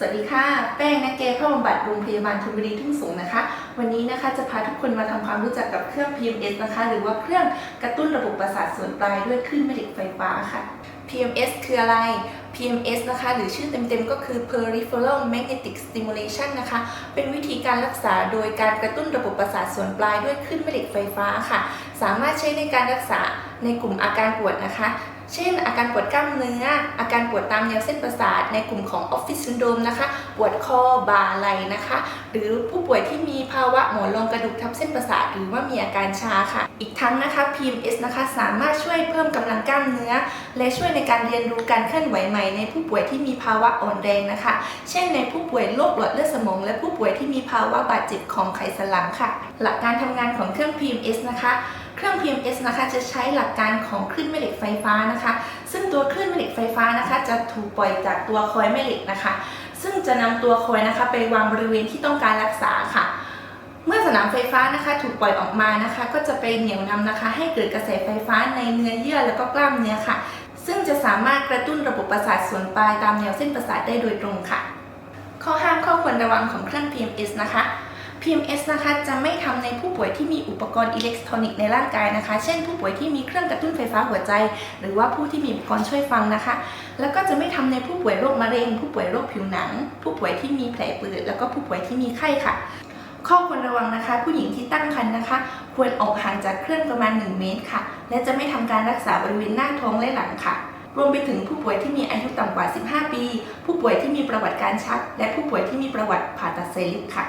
สวัสดีค่ะ แป้งนักเกย์เข้าบำบัดโรงพยาบาลธนบุรีทุ่งสงนะคะ วันนี้นะคะจะพาทุกคนมาทำความรู้จักกับเครื่อง PMS นะคะ หรือว่าเครื่องกระตุ้นระบบประสาทส่วนปลายด้วยคลื่นแม่เหล็กไฟฟ้าค่ะ PMS คืออะไร PMS นะคะ หรือชื่อเต็มๆ ก็คือ Peripheral Magnetic Stimulation นะคะ เป็นวิธีการรักษาโดยการกระตุ้นระบบประสาทส่วนปลายด้วยคลื่นแม่เหล็กไฟฟ้าค่ะ สามารถใช้ในการรักษาในกลุ่มอาการปวดนะคะ เช่น อาการปวดกล้ามเนื้อ อาการปวดตามแนวเส้นประสาทในกลุ่มของออฟฟิศซินโดมนะคะ ปวดคอบ่าไหล่นะคะ หรือผู้ป่วยที่มีภาวะหมอนรองกระดูกทับเส้นประสาทหรือว่ามีอาการชาค่ะ อีกทั้งนะคะ PMS นะคะสามารถช่วยเพิ่มกำลังกล้ามเนื้อ และช่วยในการเรียนรู้การเคลื่อนไหวใหม่ในผู้ป่วยที่มีภาวะอ่อนแรงนะคะ เช่น ในผู้ป่วยโรคหลอดเลือดสมอง และผู้ป่วยที่มีภาวะบาดเจ็บของไขสันหลังค่ะ หลักการทำงานของเครื่อง PMS นะคะ เครื่อง PMS นะคะจะใช้หลักการของคลื่นแม่เหล็กไฟ ฟ้านะคะ ซึ่งตัวคลื่นแม่เหล็กไฟฟ้านะคะ จะถูกปล่อยจากตัวคอยแม่เหล็กนะคะ ซึ่งจะนำตัวคอยนะคะ ไปวางบริเวณที่ต้องการรักษาค่ะ เมื่อสนามไฟฟ้านะคะถูกปล่อยออกมานะคะ ก็จะไปเหนี่ยวนำนะคะ ให้เกิดกระแสไฟฟ้าในเนื้อเยื่อแล้วก็กล้ามเนื้อค่ะ ซึ่งจะสามารถกระตุ้นระบบประสาทส่วนปลายตามแนวเส้นประสาทได้โดยตรงค่ะ ข้อห้ามข้อควรระวังของเครื่อง PMS นะคะ PMS นะคะจะไม่ทำในผู้ป่วยที่มีอุปกรณ์อิเล็กทรอนิกส์ในร่างกายนะคะ เช่น ผู้ป่วยที่มีเครื่องกระตุ้นไฟฟ้าหัวใจ หรือว่าผู้ที่มีอุปกรณ์ช่วยฟังนะคะ แล้วก็จะไม่ทำในผู้ป่วยโรคมะเร็ง ผู้ป่วยโรคผิวหนัง ผู้ป่วยที่มีแผลเปิดแล้วก็ผู้ป่วยที่มีไข้ค่ะ ข้อควรระวังนะคะ ผู้หญิงที่ตั้งครรภ์นะคะ ควรออกห่างจากเครื่องประมาณ 1 เมตรค่ะ และจะไม่ทำการรักษาบริเวณหน้าท้องและหลังค่ะรวมไปถึงผู้ป่วยที่มีอายุต่ำกว่า 15 ปี ผู้ป่วยที่มีประวัติการชัก และผู้ป่วยที่มีประวัติผ่าตัดไซลิปค่ะ